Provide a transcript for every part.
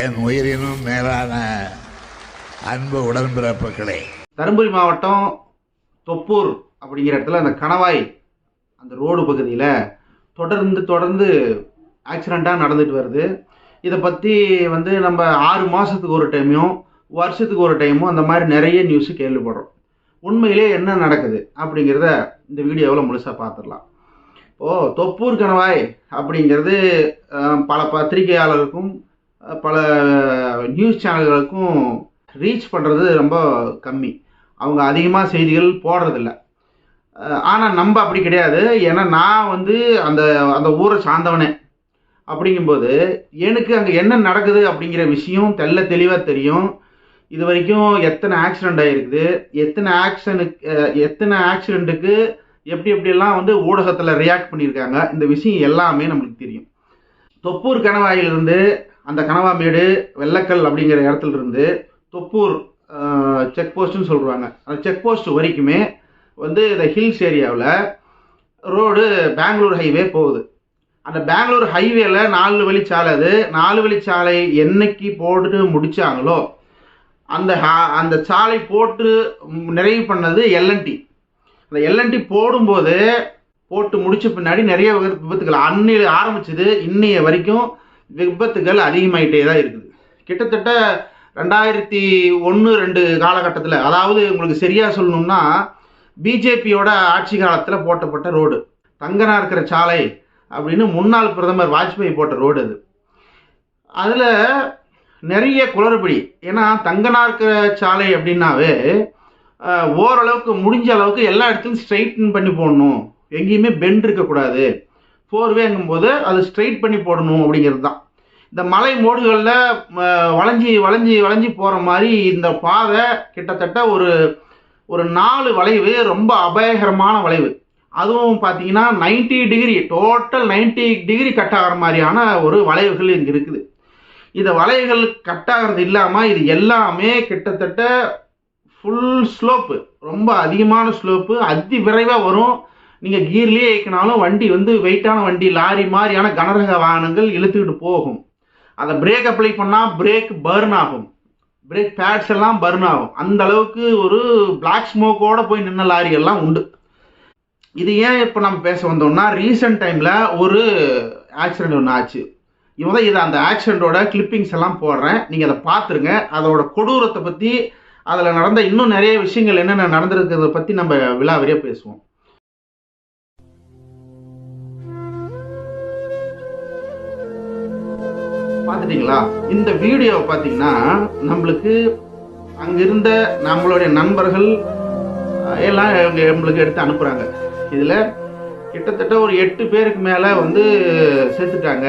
என் உயிரினும் மேலான அன்பு உடன்பிறப்புகளே. தருமபுரி மாவட்டம் தொப்பூர் அப்படிங்கிற இடத்துல அந்த கணவாய் அந்த ரோடு பகுதியில் தொடர்ந்து தொடர்ந்து ஆக்சிடெண்ட்டாக நடந்துட்டு வருது. இதை பற்றி வந்து நம்ம ஆறு மாதத்துக்கு ஒரு டைமையும் வருஷத்துக்கு ஒரு டைமும் அந்த மாதிரி நிறைய நியூஸ் கேள்விப்படுறோம். உண்மையிலே என்ன நடக்குது அப்படிங்கிறத இந்த வீடியோவில் முழுசாக பார்த்துடலாம். இப்போது தொப்பூர் கணவாய் அப்படிங்கிறது பல பத்திரிகையாளர்களுக்கும் பல நியூஸ் சேனல்களுக்கும் ரீச் பண்ணுறது ரொம்ப கம்மி. அவங்க அதிகமாக செய்திகள் போடுறதில்ல. ஆனால் நம்ம அப்படி கிடையாது. ஏன்னா நான் வந்து அந்த அந்த ஊரை சார்ந்தவனே. அப்படிங்கும்போது எனக்கு அங்கே என்ன நடக்குது அப்படிங்கிற விஷயம் தெள்ள தெளிவாக தெரியும். இது வரைக்கும் எத்தனை ஆக்சிடெண்ட் ஆகிருக்குது எத்தனை ஆக்சிடென்ட்டுக்கு எத்தனை ஆக்சிடெண்ட்டுக்கு எப்படி எப்படியெல்லாம் வந்து ஊடகத்தில் ரியாக்ட் பண்ணியிருக்காங்க? இந்த விஷயம் எல்லாமே நம்மளுக்கு தெரியும். தொப்பூர் கணவாயிலிருந்து அந்த கனவாமேடு வெள்ளக்கல் அப்படிங்கிற இடத்துல இருந்து தொப்பூர் செக் போஸ்ட்னு சொல்லுவாங்க அந்த செக் போஸ்ட் வரைக்குமே வந்து இந்த ஹில்ஸ் ஏரியாவில் ரோடு பெங்களூர் ஹைவே போகுது. அந்த பெங்களூர் ஹைவேல நாலு வழிச்சாலை அது. நாலு வழிச்சாலை என்னைக்கு போட்டு முடிச்சாங்களோ அந்த ஹா- அந்த சாலை போட்டு நிறைவு பண்ணது எல்என்டி அந்த எல்என்டி போடும்போது போட்டு முடிச்ச பின்னாடி நிறைய விபத்துக்கள் விபத்துகள். ஆரம்பிச்சது இன்னைய வரைக்கும் விபத்துகள் அதிகமாயிட்டே தான் இருக்குது. கிட்டத்தட்ட ரெண்டாயிரத்தி ஒன்று ரெண்டு காலகட்டத்தில் அதாவது உங்களுக்கு சரியாக சொல்லணும்னா பிஜேபியோட ஆட்சி காலத்தில் போட்டப்பட்ட ரோடு. தங்கனா இருக்கிற சாலை அப்படின்னு முன்னாள் பிரதமர் வாஜ்பாய் போட்ட ரோடு அது. அதில் நிறைய குளறுபடி. ஏன்னா இருக்கிற சாலை அப்படின்னாவே ஓரளவுக்கு முடிஞ்ச அளவுக்கு எல்லா இடத்துலையும் ஸ்ட்ரைட்டன் பண்ணி போடணும். எங்கேயுமே பெண்ட் இருக்கக்கூடாது. ஃபோர்வேங்கும்போது அது ஸ்ட்ரைட் பண்ணி போடணும் அப்படிங்கிறது தான். இந்த மலை மோடுகளில் வளைஞ்சி வளைஞ்சி வளைஞ்சி போகிற மாதிரி இந்த பாதை கிட்டத்தட்ட ஒரு ஒரு நாலு வளைவு ரொம்ப அபாயகரமான வளைவு. அதுவும் பார்த்தீங்கன்னா 90 டிகிரி டோட்டல் 90 டிகிரி கட் ஆகிற மாதிரியான ஒரு வளைவுகள் இங்கே இருக்குது. இந்த வளைவுகள் கட் ஆகிறது இல்லாமல் இது எல்லாமே கிட்டத்தட்ட ஃபுல் ஸ்லோப்பு ரொம்ப அதிகமான ஸ்லோப்பு அதி விரைவாக வரும். நீங்கள் கீர்லேயே இயக்கினாலும் வண்டி வந்து வெயிட்டான வண்டி லாரி மாதிரியான கனரக வாகனங்கள் இழுத்துக்கிட்டு போகும். அதை பிரேக் அப்ளை பண்ணால் பிரேக் பர்ன் ஆகும். பிரேக் பேட்ஸ் எல்லாம் பர்ன் ஆகும். அந்த அளவுக்கு ஒரு பிளாக் ஸ்மோக்கோடு போய் நின்ன லாரிகள்லாம் உண்டு. இது ஏன் இப்போ நம்ம பேச வந்தோம்னா ரீசெண்ட் டைமில் ஒரு ஆக்சிடென்ட் ஒன்று ஆச்சு. இவங்க தான் இதை அந்த ஆக்சிடெண்ட்டோட கிளிப்பிங்ஸ் எல்லாம் போடுறேன். நீங்கள் அதை பார்த்துருங்க அதோட கொடூரத்தை பற்றி அதில் நடந்த இன்னும் நிறைய விஷயங்கள் என்னென்ன நடந்திருக்கிறத பற்றி நம்ம விலாவரியாக பேசுவோம். பார்த்துட்டீங்களா? இந்த வீடியோவை பார்த்தீங்கன்னா நம்மளுக்கு அங்கிருந்த நம்மளுடைய நண்பர்கள் எல்லாம் இவங்க நம்மளுக்கு எடுத்து அனுப்புகிறாங்க இதில் கிட்டத்தட்ட ஒரு எட்டு பேருக்கு மேலே வந்து செத்துட்டாங்க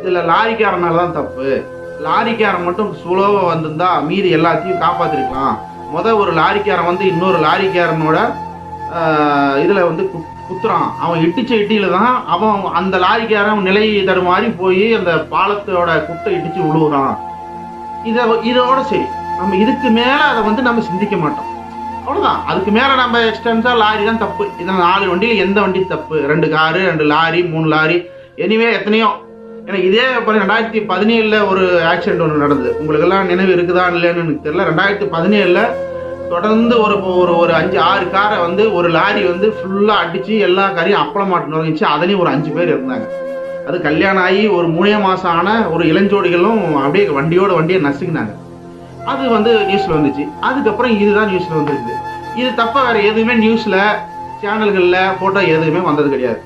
இதில் லாரிக்காரனால தான் தப்பு. லாரிக்காரன் மட்டும் சுலோவாக வந்திருந்தா மீதி எல்லாத்தையும் காப்பாற்றிருக்கலாம் முத ஒரு லாரிக்காரன் வந்து இன்னொரு லாரிக்காரனோட இதில் வந்து குத்துறான். அவன் இட்டிச்ச இட்டியில தான் அவன் அந்த லாரிக்காரன் நிலை தடுமாறி போய் அந்த பாலத்தோட குட்டை இடிச்சு விழுவுறான் இதை இதோட சரி. நம்ம இதுக்கு மேலே அதை வந்து நம்ம சிந்திக்க மாட்டோம். அவ்வளோதான் அதுக்கு மேலே நம்ம எக்ஸ்டென்ஸாக லாரி தான் தப்பு. இதில் நாலு வண்டியில் எந்த வண்டி தப்பு? ரெண்டு காரு ரெண்டு லாரி மூணு லாரி. எனிவே எத்தனையோ. எனக்கு இதே இப்போ ரெண்டாயிரத்தி பதினேழில் ஒரு ஆக்சிடென்ட் ஒன்று நடந்தது. உங்களுக்கெல்லாம் நினைவு இருக்குதா இல்லைன்னு எனக்கு தெரியல. ரெண்டாயிரத்தி பதினேழில் தொடர்ந்து ஒரு ஒரு ஒரு அஞ்சு ஆறு காரை வந்து ஒரு லாரி வந்து ஃபுல்லாக அடித்து எல்லா காரையும் அப்பளம் மாட்டு நுழைஞ்சி அதுலேயும் ஒரு அஞ்சு பேர் இருந்தாங்க. அது கல்யாணம் ஆகி ஒரு மூணே மாதம் ஆன ஒரு இளஞ்சோடிகளும் அப்படியே வண்டியோட வண்டியை நசுக்கினாங்க. அது வந்து நியூஸில் வந்துச்சு. அதுக்கப்புறம் இதுதான் நியூஸில் வந்துருக்குது இது தப்பாக வேறு எதுவுமே நியூஸில் சேனல்களில் ஃபோட்டோ எதுவுமே வந்தது கிடையாது.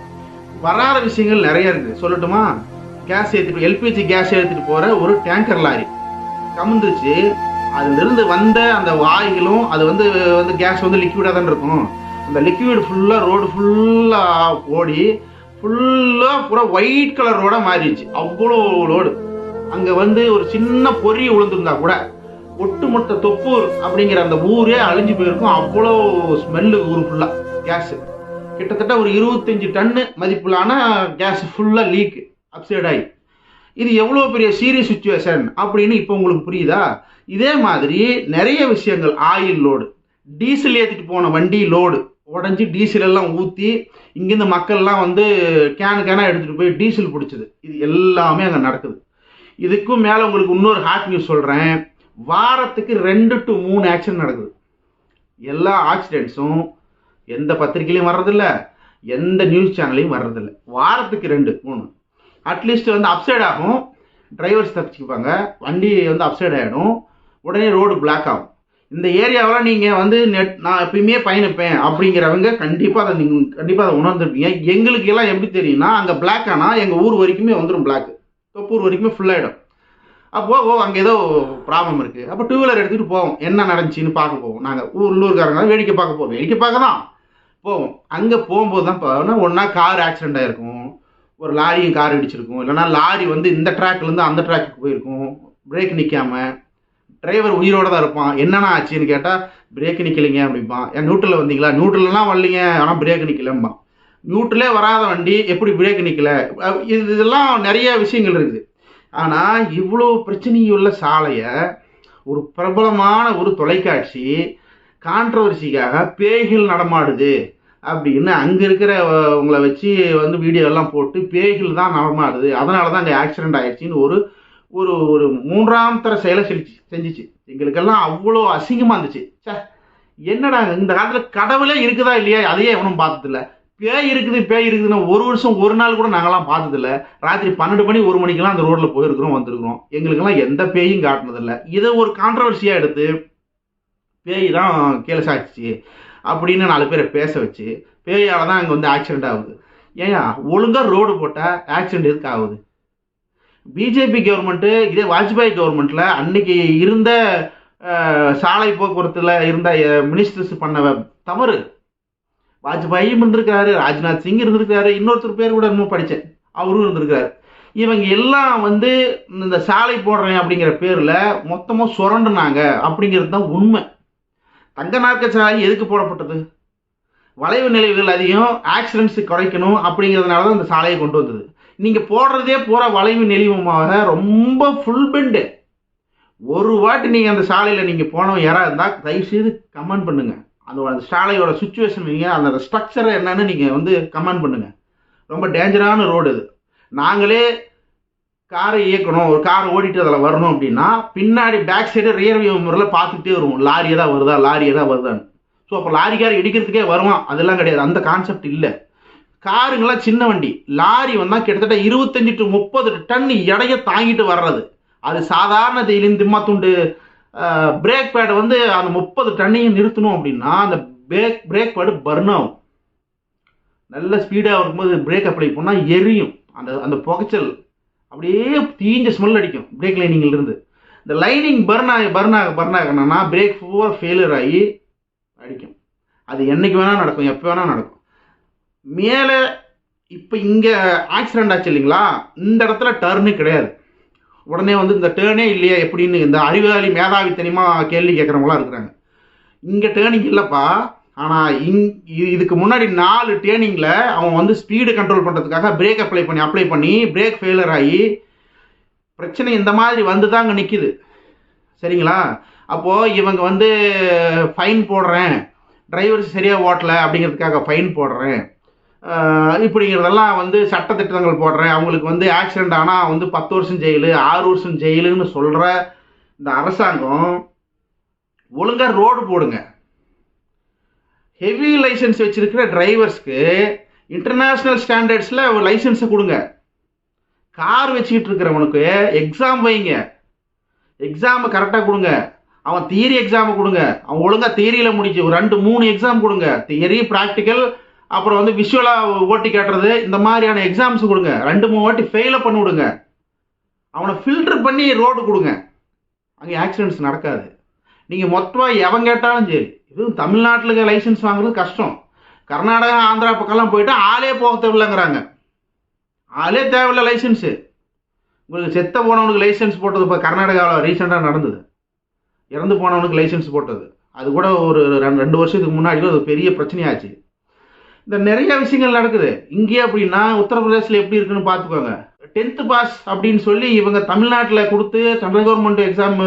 வராத விஷயங்கள் நிறைய இருக்குது சொல்லட்டுமா? கேஸ் ஏற்றிட்டு எல்பிஜி கேஸ் ஏற்றிட்டு போகிற ஒரு டேங்கர் லாரி. கமுந்துச்சு. அதுலேருந்து வந்த அந்த வாய்களும் அது வந்து வந்து கேஸ் வந்து லிக்விடாக தான் இருக்கும். அந்த லிக்விட் ஃபுல்லாக ரோடு ஃபுல்லாக ஓடி ஃபுல்லாக பூரா ஒயிட் கலர் ரோடாக மாறிடுச்சு. அவ்வளோ லோடு அங்கே வந்து ஒரு சின்ன பொறி விழுந்திருந்தா கூட ஒட்டுமொத்த தொப்பூர் அப்படிங்கிற அந்த ஊரே அழிஞ்சு போயிருக்கும். அவ்வளோ ஸ்மெல்லு ஊர் ஃபுல்லாக கேஸு கிட்டத்தட்ட ஒரு இருபத்தஞ்சி டன்னு மதிப்பிலான கேஸ் ஃபுல்லாக லீக் அப்சைட் ஆகி இது எவ்வளோ பெரிய சீரியஸ் சுச்சுவேஷன் அப்படின்னு இப்போ உங்களுக்கு புரியுதா? இதே மாதிரி நிறைய விஷயங்கள் ஆயில் லோடு டீசல் ஏற்றிட்டு போன வண்டி லோடு உடஞ்சி டீசல் எல்லாம் ஊற்றி இங்கேருந்து மக்கள்லாம் வந்து கேனு கேனாக எடுத்துகிட்டு போய் டீசல் பிடிச்சது. இது எல்லாமே அங்கே நடக்குது. இதுக்கும் மேலே உங்களுக்கு இன்னொரு ஹாட் நியூஸ் சொல்கிறேன் வாரத்துக்கு ரெண்டு டு மூணு ஆக்சிடென்ட் நடக்குது. எல்லா ஆக்சிடென்ட்ஸும் எந்த பத்திரிகையிலையும் வர்றதில்ல எந்த நியூஸ் சேனல்லையும் வர்றதில்ல. வாரத்துக்கு ரெண்டு மூணு. அட்லீஸ்ட் வந்து அப்சைட் ஆகும். டிரைவர்ஸ் தப்பிச்சுக்குப்பாங்க வண்டி வந்து அப்சைட் ஆகிடும் உடனே ரோடு பிளாக் ஆகும். இந்த ஏரியாவில் நீங்கள் வந்து நெட் நான் எப்பயுமே பயணிப்பேன் அப்படிங்கிறவங்க கண்டிப்பாக அதை நீங்கள் கண்டிப்பாக அதை உணர்ந்துருப்பீங்க. எங்களுக்கு எல்லாம் எப்படி தெரியும்னா அங்கே பிளாக் ஆனால் எங்கள் ஊர் வரைக்குமே வந்துடும் பிளாக் தொப்பூர் வரைக்குமே ஃபுல்லாகிடும் அப்போ ஓ அங்கே ஏதோ ப்ராப்ளம் இருக்குது அப்போ டூ வீலர் எடுத்துகிட்டு போவோம். என்ன நடந்துச்சின்னு பார்க்க போவோம். நாங்கள் ஊர் உள்ளூர்காரங்க வேடிக்கை பார்க்க போவோம். வேடிக்கை பார்க்க தான் போவோம். அங்கே போகும்போது தான் பார்த்தோன்னா ஒன்றா கார் ஆக்சிடெண்ட் ஆகிருக்கும் ஒரு லாரியும் கார் இடிச்சிருக்கும். இல்லைனா லாரி வந்து இந்த ட்ராக்லேருந்து அந்த ட்ராக்கு போயிருக்கும். பிரேக் நிற்காமல் டிரைவர் உயிரோட தான் இருப்பான். என்னென்ன ஆச்சுன்னு கேட்டால் பிரேக் நிற்கலைங்க அப்படிம்பான். ஏன் நியூட்ரலில் வந்தீங்களா? நியூட்ரல்லாம் வரலீங்க. ஆனால் பிரேக் நிற்கலம்பான் நியூட்ரலே வராத வண்டி எப்படி பிரேக் நிற்கல இது இதெல்லாம் நிறைய விஷயங்கள் இருக்குது. ஆனால் இவ்வளோ பிரச்சனையுள்ள சாலையை ஒரு பிரபலமான ஒரு தொலைக்காட்சி கான்ட்ரவர்சிக்காக பேய்கள் நடமாடுது அப்படின்னு அங்கே இருக்கிற உங்களை வச்சு வந்து வீடியோ எல்லாம் போட்டு பேய்கள் தான் நடமாடுது. அதனால தான் அங்கே ஆக்சிடென்ட் ஆயிடுச்சின்னு ஒரு ஒரு ஒரு மூன்றாம் தர செயலை செஞ்சு செஞ்சுச்சு. எங்களுக்கெல்லாம் அவ்வளோ அசிங்கமாக இருந்துச்சு. ச்சே என்னடா இந்த காலத்தில் கடவுளே இருக்குதா இல்லையா? அதையே எவனும் பார்த்ததில்ல. பேய் இருக்குது பேய் இருக்குதுன்னு ஒரு வருஷம் ஒரு நாள் கூட நாங்களாம் பார்த்ததில்ல. ராத்திரி பன்னெண்டு மணி ஒரு மணிக்கெல்லாம் அந்த ரோட்டில் போயிருக்கிறோம் வந்திருக்கிறோம். எங்களுக்கெல்லாம் எந்த பேயும் காட்டினதில்ல. இதை ஒரு கான்ட்ரவர்சியாக எடுத்து பேய் தான் கீழே சாய்ச்சி அப்படின்னு நாலு பேரை பேச வச்சு பேயால் தான் அங்கே வந்து ஆக்சிடென்ட் ஆகுது. ஏன் ஒழுங்காக ரோடு போட்டால் ஆக்சிடென்ட் எதுக்கு ஆகுது பிஜேபி கவர்மெண்ட்டு இதே வாஜ்பாய் கவர்மெண்ட்டில் அன்னைக்கு இருந்த சாலை போக்குவரத்தில் இருந்த மினிஸ்டர்ஸ் பண்ண தவறு. வாஜ்பாயும் இருந்திருக்காரு ராஜ்நாத் சிங் இருந்திருக்காரு இன்னொருத்தர் பேர் கூட இன்னும் படித்தேன் அவரும் இருந்திருக்காரு இவங்க எல்லாம் வந்து இந்த சாலை போடுறேன் அப்படிங்கிற பேரில் மொத்தமாக சுரண்டுனாங்க அப்படிங்கிறது தான் உண்மை. தங்க நாற்க சாலை எதுக்கு போடப்பட்டது? வளைவு நிலைவுகள் அதிகம் ஆக்சிடென்ட்ஸ் குறைக்கணும் அப்படிங்கிறதுனால தான் இந்த சாலையை கொண்டு வந்தது. நீங்கள் போடுறதே பூரா வளைவு நெளிவுமாக ரொம்ப ஃபுல் பெண்டு ஒரு வாட்டி நீங்கள் அந்த சாலையில் நீங்கள் போனவங்க யாராக இருந்தால் தயவுசெய்து கமெண்ட் பண்ணுங்கள் அந்த அந்த சாலையோட சுச்சுவேஷன் நீங்கள் அந்த ஸ்ட்ரக்சரை என்னன்னு நீங்கள் வந்து கமெண்ட் பண்ணுங்கள் ரொம்ப டேஞ்சரான ரோடு இது. நாங்களே காரை இயக்கணும் ஒரு காரை ஓடிட்டு அதில் வரணும் அப்படின்னா பின்னாடி பேக் சைடு ரியர் வியூ முறையில் பார்த்துக்கிட்டே வருவோம். லாரியை தான் வருதா லாரியை தான் வருதான்னு. ஸோ அப்போ லாரிக்கார் இடிக்கிறதுக்கே வருவான். அதெல்லாம் கிடையாது. அந்த கான்செப்ட் இல்லை. காருங்கெல்லாம் சின்ன வண்டி. லாரி வந்தால் கிட்டத்தட்ட இருபத்தஞ்சி டு முப்பது டன் எடைய தாங்கிட்டு வர்றது. அது சாதாரண திம்மா திம்மாத்துண்டு பிரேக் பேடை வந்து அந்த முப்பது டன்னையும் நிறுத்தணும் அப்படின்னா அந்த பிரேக் பிரேக் பேடு பர்ன் ஆகும். நல்ல ஸ்பீடாக இருக்கும்போது பிரேக் அப்ளை பண்ணால் எரியும். அந்த அந்த புகைச்சல் அப்படியே தீஞ்ச ஸ்மெல் அடிக்கும் பிரேக் லைனிங்கில் இருந்து. இந்த லைனிங் பர்ன் ஆகி பர்ன் ஆக பர்ன் ஆகணும்னா பிரேக் ஃபுல்லாக ஃபெயிலியர் ஆகி அடிக்கும். அது என்றைக்கு வேணால் நடக்கும் எப்போ வேணால் நடக்கும். மேலே இப்போ இங்கே ஆக்சிடென்ட் ஆச்சு இல்லைங்களா? இந்த இடத்துல டர்னு கிடையாது. உடனே வந்து இந்த டேர்னே இல்லையா? எப்படின்னு இந்த அறிவாளி மேதாவித்தனமாக கேள்வி கேட்குறவங்களாம் இருக்கிறாங்க. இங்கே டேர்னிங் இல்லைப்பா. ஆனால் இங் இதுக்கு முன்னாடி நாலு டேர்னிங்கில் அவன் வந்து ஸ்பீடு கண்ட்ரோல் பண்ணுறதுக்காக பிரேக் அப்ளை பண்ணி அப்ளை பண்ணி பிரேக் ஃபெயிலியர் ஆகி பிரச்சனை இந்த மாதிரி வந்து தான் அங்கே நிற்கிது சரிங்களா? அப்போது இவங்க வந்து ஃபைன் போடுறேன். டிரைவர் சரியாக ஓட்டலை அப்படிங்கிறதுக்காக ஃபைன் போடுறேன். இப்படிங்கிறதெல்லாம் வந்து சட்டத்திட்டங்கள் போடுறேன். அவங்களுக்கு வந்து ஆக்சிடென்ட் ஆனால் வந்து பத்து வருஷம் ஜெயிலு ஆறு வருஷம் ஜெயிலுன்னு சொல்கிற இந்த அரசாங்கம் ஒழுங்காக ரோடு போடுங்க. ஹெவி லைசன்ஸ் வச்சுருக்கிற டிரைவர்ஸ்க்கு இன்டர்நேஷ்னல் ஸ்டாண்டர்ட்ஸில் லைசன்ஸை கொடுங்க. கார் வச்சுக்கிட்டு இருக்கிறவனுக்கு எக்ஸாம் வைங்க. எக்ஸாமை கரெக்டாக கொடுங்க. அவன் தியரி எக்ஸாமை கொடுங்க. அவன் ஒழுங்காக தியரியில் முடிச்சு ஒரு ரெண்டு மூணு எக்ஸாம் கொடுங்க. தியரி ப்ராக்டிக்கல் அப்புறம் வந்து விஷுவலாக ஓட்டி காட்டுறது இந்த மாதிரியான எக்ஸாம்ஸ் கொடுங்க. ரெண்டு மூணு வாட்டி ஃபெயிலை பண்ணி விடுங்க. அவனை ஃபில்டர் பண்ணி ரோடு கொடுங்க. அங்கே ஆக்சிடென்ட்ஸ் நடக்காது. நீங்கள் மொத்தமாக எவன் கேட்டாலும் சரி இதுவும் தமிழ்நாட்டில் லைசன்ஸ் வாங்குறது கஷ்டம். கர்நாடகா ஆந்திரா பக்கம்லாம் போயிட்டு ஆளே போக தேவையில்லைங்கிறாங்க. ஆளே தேவையில்ல லைசன்ஸு உங்களுக்கு செத்த போனவனுக்கு லைசன்ஸ் போட்டது இப்போ கர்நாடகாவில் ரீசெண்டாக நடந்தது. இறந்து போனவனுக்கு லைசன்ஸ் போட்டது. அது கூட ஒரு ரெண்டு ரெண்டு வருஷத்துக்கு முன்னாடி கூட பெரிய பிரச்சனையாச்சு. இந்த நிறைய விஷயங்கள் நடக்குது. இங்கே அப்படின்னா உத்தரப்பிரதேசில் எப்படி இருக்குன்னு பார்த்துக்கோங்க. டென்த்து பாஸ் அப்படின்னு சொல்லி இவங்க தமிழ்நாட்டில் கொடுத்து சென்ட்ரல் கவர்மெண்ட் எக்ஸாம்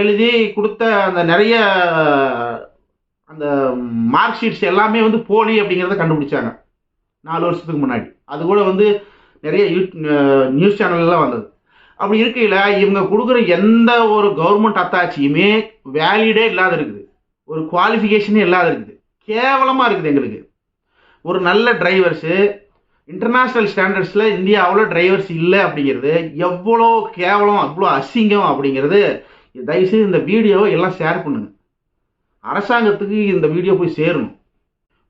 எழுதி கொடுத்த அந்த நிறைய அந்த மார்க் ஷீட்ஸ் எல்லாமே வந்து போலி அப்படிங்கிறத கண்டுபிடிச்சாங்க. நாலு வருஷத்துக்கு முன்னாடி. அது கூட வந்து நிறைய யூ நியூஸ் சேனல்லாம் வந்தது. அப்படி இருக்கையில் இவங்க கொடுக்குற எந்த ஒரு கவர்மெண்ட் அத்தாட்சியுமே வேலிடே இல்லாத இருக்குது. ஒரு குவாலிஃபிகேஷனே இல்லாத இருக்குது. கேவலமாக இருக்குது எங்களுக்கு. ஒரு நல்ல டிரைவர்ஸு இன்டர்நேஷ்னல் ஸ்டாண்டர்ட்ஸில் இந்தியாவில் டிரைவர்ஸ் இல்லை அப்படிங்கிறது எவ்வளோ கேவலம் அவ்வளோ அசிங்கம் அப்படிங்கிறது தயவுசெய்து இந்த வீடியோவை எல்லாம் ஷேர் பண்ணுங்கள் அரசாங்கத்துக்கு இந்த வீடியோ போய் சேரணும்.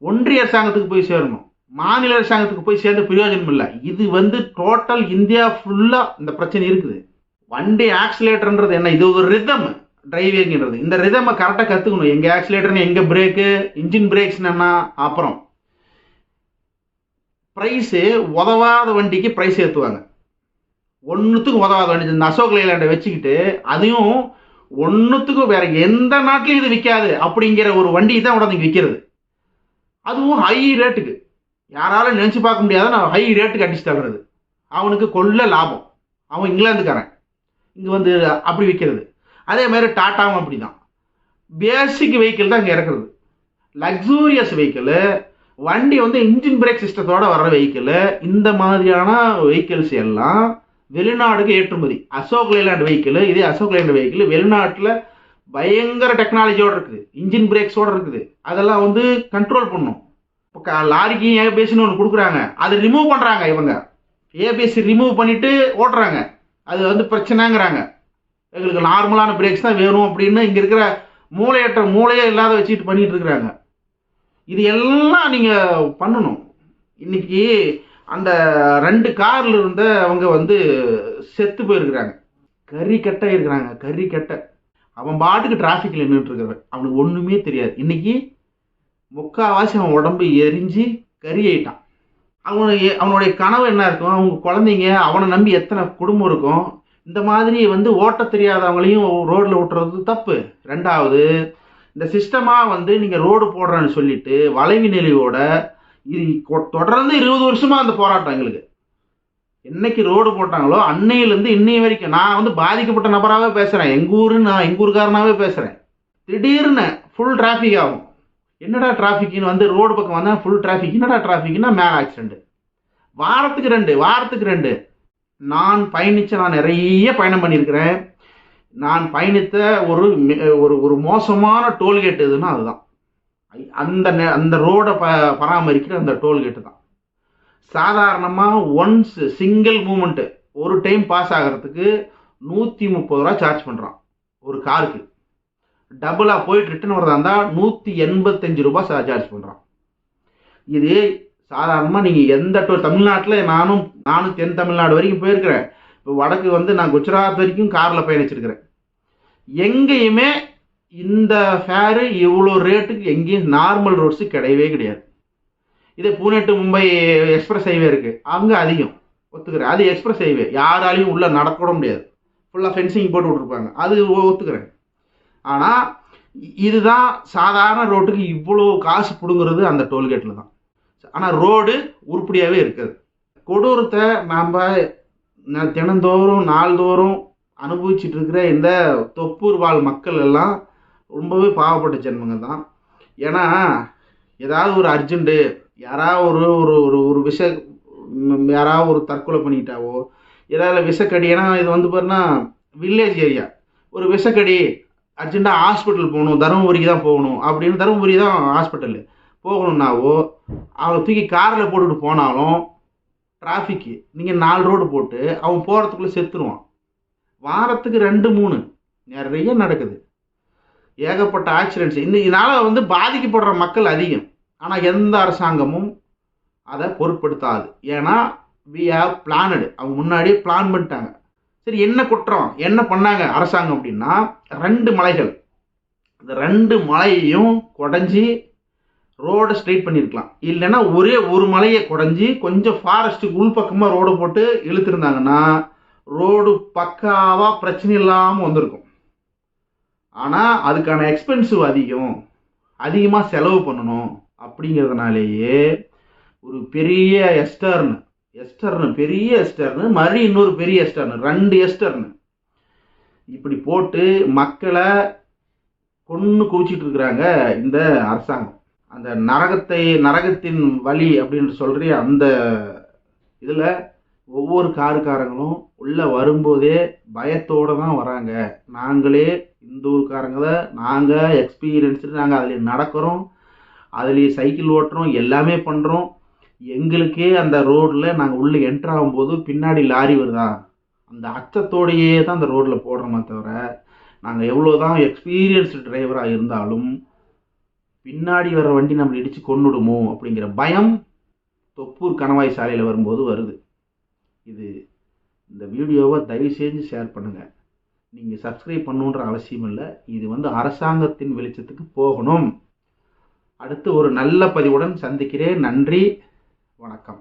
ஒன்றிய அரசாங்கத்துக்கு போய் சேரணும். மாநில அரசாங்கத்துக்கு போய் சேர்ந்த பிரயோஜனம் இல்லை. இது வந்து டோட்டல் இந்தியா ஃபுல்லாக இந்த பிரச்சனை இருக்குது. வண்டி ஆக்சிலேட்டர்ன்றது என்ன? இது ஒரு ரிதம் டிரைவிங்ன்றது இந்த ரிதமை கரெக்டாக கற்றுக்கணும் எங்கே ஆக்சிலேட்டர்னு எங்கே பிரேக்கு இன்ஜின் பிரேக்ஸ் அப்புறம். ப்ரைஸு உதவாத வண்டிக்கு ப்ரைஸ் ஏற்றுவாங்க ஒன்றுத்துக்கும் உதவாத வண்டி. இந்த அசோக் லைலாண்டை வச்சுக்கிட்டு அதையும் ஒன்றுத்துக்கும் வேற எந்த நாட்டிலையும் இது விற்காது அப்படிங்கிற ஒரு வண்டி தான் உடனே விற்கிறது அதுவும் ஹை ரேட்டுக்கு யாராலும் நினச்சி பார்க்க முடியாத நான் ஹை ரேட்டுக்கு அடிச்சு தள்ளுறது. அவனுக்கு கொள்ள லாபம். அவன் இங்கிலாந்துக்காரன். இங்கே வந்து அப்படி விற்கிறது அதே மாதிரி டாட்டாவும் அப்படி தான் பேசிக் வெஹிக்கிள் தான் இங்கே இறக்குறது. லக்ஸூரியஸ் வெஹிக்கிள் வண்டி வந்து இன்ஜின் பிரேக் சிஸ்டத்தோட வர்ற வெஹிக்கிள் இந்த மாதிரியான வெஹிக்கிள்ஸ் எல்லாம் வெளிநாடுக்கு ஏற்றுமதி. அசோக் லேலாண்ட் வெஹிக்கிள் இதே அசோக் லேலாண்ட் வெஹிக்கிள் வெளிநாட்டில் பயங்கர டெக்னாலஜியோடு இருக்குது. இன்ஜின் பிரேக்ஸோடு இருக்குது. அதெல்லாம் வந்து கண்ட்ரோல் பண்ணும். இப்போ லாரிக்கு ஏபிஎஸ்னு ஒன்று கொடுக்குறாங்க. அதை ரிமூவ் பண்ணுறாங்க இவங்க. ஏபிஎஸ் ரிமூவ் பண்ணிவிட்டு ஓட்டுறாங்க. அது வந்து பிரச்சனைங்கிறாங்க. எங்களுக்கு நார்மலான பிரேக்ஸ் தான் வேணும் அப்படின்னு இங்கே இருக்கிற மூளையற்ற மூளையே இல்லாத வச்சுட்டு பண்ணிகிட்டு இருக்கிறாங்க. இது எல்லாம் நீங்கள் பண்ணணும். இன்னைக்கு அந்த ரெண்டு காரில் இருந்த அவங்க வந்து செத்து போயிருக்கிறாங்க. கறி கெட்ட இருக்கிறாங்க கறி கெட்ட. அவன் பாட்டுக்கு டிராஃபிக்கில் நின்றுட்டுருக்கிறவன் அவனுக்கு ஒன்றுமே தெரியாது. இன்னைக்கு முக்கால்வாசி அவன் உடம்பு எரிஞ்சு கறி ஆயிட்டான். அவனுடைய அவனுடைய கனவு என்ன இருக்கும்? அவங்க குழந்தைங்க அவனை நம்பி எத்தனை குடும்பம் இருக்கும்? இந்த மாதிரி வந்து ஓட்ட தெரியாதவங்களையும் ரோட்டில் விட்டுறது தப்பு. ரெண்டாவது இந்த சிஸ்டமாக வந்து நீங்கள் ரோடு போடுறேன்னு சொல்லிட்டு வளைவு நிலையோட இது கொ- தொடர்ந்து இருபது வருஷமாக அந்த போராட்டம் எங்களுக்கு. என்னைக்கு ரோடு போட்டாங்களோ அன்னையிலேருந்து இன்னைய வரைக்கும் நான் வந்து பாதிக்கப்பட்ட நபராகவே பேசுகிறேன் எங்கள் ஊரு நான் எங்கள் ஊருக்காரனாகவே பேசுகிறேன் திடீர்னு ஃபுல் டிராஃபிக் ஆகும். என்னடா டிராஃபிக்னு வந்து ரோடு பக்கம் வந்தால் ஃபுல் டிராஃபிக் என்னடா டிராஃபிக்னா மேலே ஆக்சிடென்ட் வாரத்துக்கு ரெண்டு வாரத்துக்கு ரெண்டு. நான் பயணித்து நான் நிறைய பயணம் பண்ணியிருக்கிறேன். நான் பயணித்த ஒரு ஒரு ஒரு மோசமான டோல்கேட் எதுன்னா அதுதான். அந்த நெ- அந்த ரோடை ப பராமரிக்கிற அந்த டோல்கேட்டு தான். சாதாரணமாக ஒன்ஸ் சிங்கிள் மூமெண்ட்டு ஒரு டைம் பாஸ் ஆகிறதுக்கு நூற்றி முப்பது ரூபா சார்ஜ் பண்ணுறான் ஒரு காருக்கு. டபுளாக போயிட்டு ரிட்டர்ன் வரதா இருந்தால் நூற்றி எண்பத்தஞ்சு ரூபாய் சார்ஜ் பண்ணுறான் இது சாதாரணமாக நீங்கள் எந்த டோல் தமிழ்நாட்டில் நானும் நானும் தென் தமிழ்நாடு வரைக்கும் போயிருக்கிறேன். வடக்கு வந்து நான் குஜராத் வரைக்கும் காரில் பயணிச்சிருக்கிறேன். எங்கேயுமே இந்த ஃபேரு இவ்வளோ ரேட்டுக்கு எங்கேயும் நார்மல் ரோட்ஸு கிடையவே கிடையாது. இதே Pune to Mumbai express highway இருக்குது அங்கே அதிகம். ஒத்துக்கிறேன். அது எக்ஸ்பிரஸ் ஹைவே யாராலையும் உள்ளே நடக்கூட முடியாது. ஃபுல்லாக ஃபென்சிங் போட்டு விட்ருப்பாங்க அது ஒத்துக்கிறேன். ஆனால் இதுதான் சாதாரண ரோட்டுக்கு இவ்வளோ காசு பிடுங்குறது அந்த டோல்கேட்டில் தான். ஆனால் ரோடு உருப்படியாகவே இருக்குது. கொடூரத்தை நாம் ந- தினந்தோறும் நாள்தோறும் அனுபவிச்சுட்டு இருக்கிற இந்த தொப்பூர் வாழ் மக்கள் எல்லாம் ரொம்பவே பாவப்பட்ட ஜென்மங்க தான். ஏன்னா ஏதாவது ஒரு அர்ஜெண்ட்டு யாராவது ஒரு ஒரு ஒரு ஒரு விஷ யாராவது ஒரு தற்கொலை பண்ணிக்கிட்டாவோ ஏதாவது விஷக்கடி ஏன்னா இது வந்து பாருன்னா வில்லேஜ் ஏரியா ஒரு விஷக்கடி அர்ஜெண்ட்டாக ஹாஸ்பிட்டல் போகணும் தருமபுரிக்கு தான் போகணும் அப்படின்னு தருமபுரி தான் ஹாஸ்பிட்டலு போகணுன்னாவோ அவனை தூக்கி காரில் போட்டுட்டு போனாலும் டிராஃபிக்கு நீங்கள் நாலு ரோடு போட்டு அவன் போகிறதுக்குள்ளே செத்துருவான். வாரத்துக்கு ரெண்டு மூணு. நிறைய நடக்குது. ஏகப்பட்ட ஆக்சிடென்ட்ஸ் இந்த இதனால் வந்து பாதிக்கப்படுற மக்கள் அதிகம். ஆனால் எந்த அரசாங்கமும் அதை பொருட்படுத்தாது. ஏன்னா வி ஹாவ் பிளானடு அவங்க முன்னாடியே பிளான் பண்ணிட்டாங்க. சரி என்ன குற்றம்? என்ன பண்ணாங்க அரசாங்கம் அப்படின்னா ரெண்டு மலைகள். இந்த ரெண்டு மலையையும் குடஞ்சி ரோடை ஸ்ட்ரைட் பண்ணியிருக்கலாம் இல்லைன்னா ஒரே ஒரு மலையை குடஞ்சி கொஞ்சம் ஃபாரஸ்ட்டுக்கு உள்பக்கமாக ரோடு போட்டு இழுத்துருந்தாங்கன்னா ரோடு பக்காவாக பிரச்சனை இல்லாமல் வந்திருக்கும். ஆனால் அதுக்கான எக்ஸ்பென்சிவ் அதிகம். அதிகமாக செலவு பண்ணணும் அப்படிங்கிறதுனாலேயே ஒரு பெரிய எஸ்டர்னு எஸ்டர்னு பெரிய எஸ்டர்னு மறுபடியும் இன்னொரு பெரிய எஸ்டர்னு ரெண்டு எஸ்டர்னு இப்படி போட்டு மக்களை கொன்று குவிச்சிட்டு இருக்கிறாங்க இந்த அரசாங்கம். அந்த நரகத்தை நரகத்தின் வழி அப்படின்னு சொல்கிற அந்த இதில் ஒவ்வொரு காருக்காரங்களும் உள்ளே வரும்போதே பயத்தோடு தான் வராங்க. நாங்களே இந்த ஊருக்காரங்க தான் நாங்கள் எக்ஸ்பீரியன்ஸ்டு நாங்கள் அதில் நடக்கிறோம். அதுலேயே சைக்கிள் ஓட்டுறோம் எல்லாமே பண்ணுறோம் எங்களுக்கே அந்த ரோட்டில் நாங்கள் உள்ளே என்ட்ரு ஆகும்போது பின்னாடி லாரி வருதா? அந்த அச்சத்தோடையே தான் அந்த ரோட்டில் போடுறோமே தவிர நாங்கள் எவ்வளோ தான் எக்ஸ்பீரியன்ஸ்டு டிரைவராக இருந்தாலும் பின்னாடி வர்ற வண்டி நம்மளை இடித்து கொண்டுடுமோ அப்படிங்கிற பயம் தொப்பூர் கணவாய் சாலையில் வரும்போது வருது. இது இந்த வீடியோவை தயவு செஞ்சு ஷேர் பண்ணுங்கள் நீங்கள் சப்ஸ்கிரைப் பண்ணுன்ற அவசியம் இல்லை. இது வந்து அரசாங்கத்தின் வெளிச்சத்துக்கு போகணும். அடுத்து ஒரு நல்ல பதிவுடன் சந்திக்கிறேன். நன்றி. வணக்கம்.